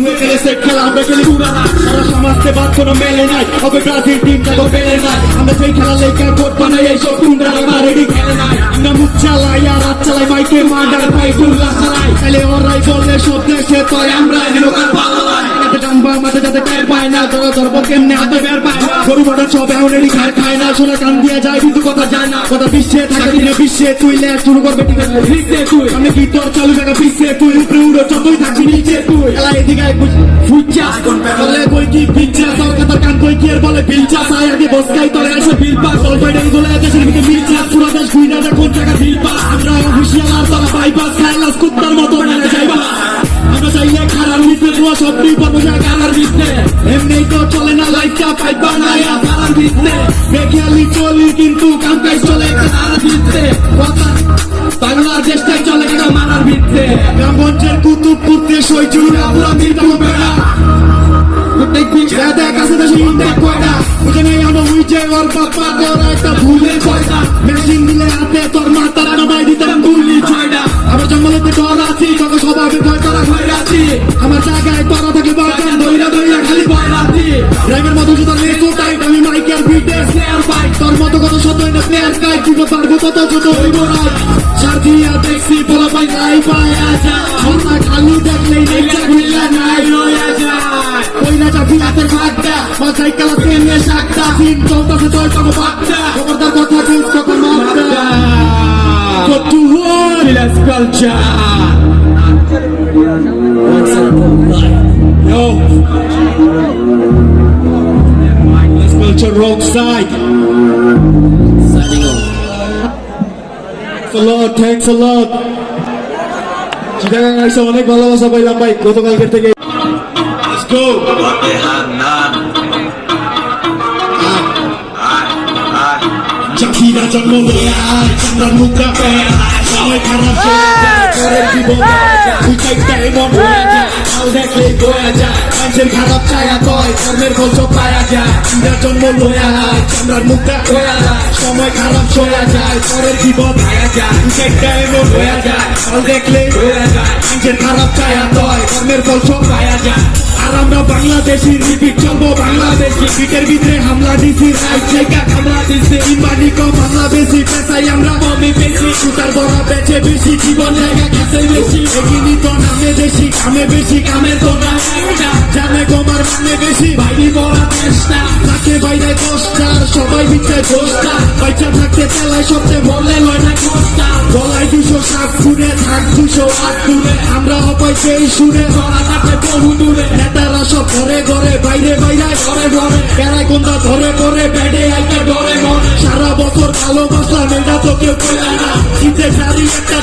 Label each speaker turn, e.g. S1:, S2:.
S1: তুই খেলেছে খেলা আমরা খেলি পুরানা সারা সমাজকে বাদ কোনো মেলে নাই হবে ব্রাজিল টিম দেখো পেলে নাই আমরা সেই খেলা লেখা কোট বানাই এইসব কুমড়া আমরা রেডি খেলে নাই আমরা মুখ চালাই আর রাত চালাই মাইকে মার্ডার পাই দুর্গা চালাই তাহলে ওরাই বলে সব দেশে তো আমরা লোকাল নাই যাতে ডাম্বা মাঠে যাতে টের পায় না ধরো ধরবো কেমনে হাতে বের পায় গরু মাঠের সব এখন খায় খায় না শোনা কান দিয়ে যায় কিন্তু কথা যায় না। কথা বিশ্বে থাকে দিনে বিশ্বে তুই লে শুরু করবে ঠিক আছে। বিশ্বে তুই। আমি কি তোর চালু জায়গা বিশ্বে তুই উপরে উড়ো যতই থাকবি নিচে তুই। এলা এদিকে ফুচা বলে কই কি বিচ্চা তোর কথা কান কই কি আর বলে? বিচ্চা সাই আগে বসকাই তোরে খারাপ মিশতে তোমার সব বিপদ যায় মিশতে এমনি তো চলে না লাইটটা পাইবা না কালার মিশতে বেখিয়ালি চলি কিন্তু কামকাজ চলে চলে কেন গ্রামগঞ্জের দেশে ইন্ডিয়া কয়টা বুঝে নেই আমরা তোর একটা ভুলে কয়টা মেশিন দিলে হাতে তোর শত না প্লেয়ার গাই দিব পারব তত যত হইব রাত। সার্দিয়া দেখছি, বলা পাই নাই পায় আজা ছন্না খালি দেখলেই নেচা ভিলা নাই রয়া যায় ওই না যা ফিরাতের ভাগটা মাথায়. Thanks a lot, thanks a lot. Chittagong আইসা অনেক ভালোবাসা পাইলাম ভাই গতকালকের থেকে Let's go. চাকিরা জন্ম লয়া চামড়ার মুখটা পেয়া সময় খারাপ চলে জীবন তুই চাইটা এমন হয়ে যায় দেখলে গোয়া যায় মানুষের খারাপ চায়া তয় কর্মের ফল পায়া যায়। চিরা জন্ম লয়া চামড়ার মুখটা হয়ে যায়। সময় খারাপ চলে যায় পরের জীবন পায়া যায়। চাইটা এমন হয়ে যায় কাল দেখলে গোয়া যায়। মানুষের খারাপ চায়া তয় কর্মের ফল সব পায়া যায়। আর আমরা বাংলাদেশি রিপিট চলবো বাংলাদেশি পিটের ভিতরে হামলা দিছি, রাইট জায়গা হামলা দিছি। ইমানি কম, হামলা বেশি পেশাই আমরা কমই বেশি। সুতার বড় বেচে বেশি, জীবন জায়গা খেতে বেশি। এগিনি তো নামে বেশি কামে বেশি, কামের তো না সবাই বিচ্ছে দোষটা পয়সা থাকতে তেলায় সবতে বলে লয় না কষ্টা গলায় দুশো সাত ফুরে থাক দুশো আট ফুরে আমরা অপায় সেই সুরে, ধরা কাটে বহু দূরে। নেতারা সব ঘরে ঘরে, বাইরে বাইরে, ঘরে ঘরে। বেড়ায় কোনটা ধরে পরে বেডে একটা ডরে ঘরে সারা বছর ভালোবাসলাম, এটা তো কেউ পেলে না। শীতে শাড়ি একটা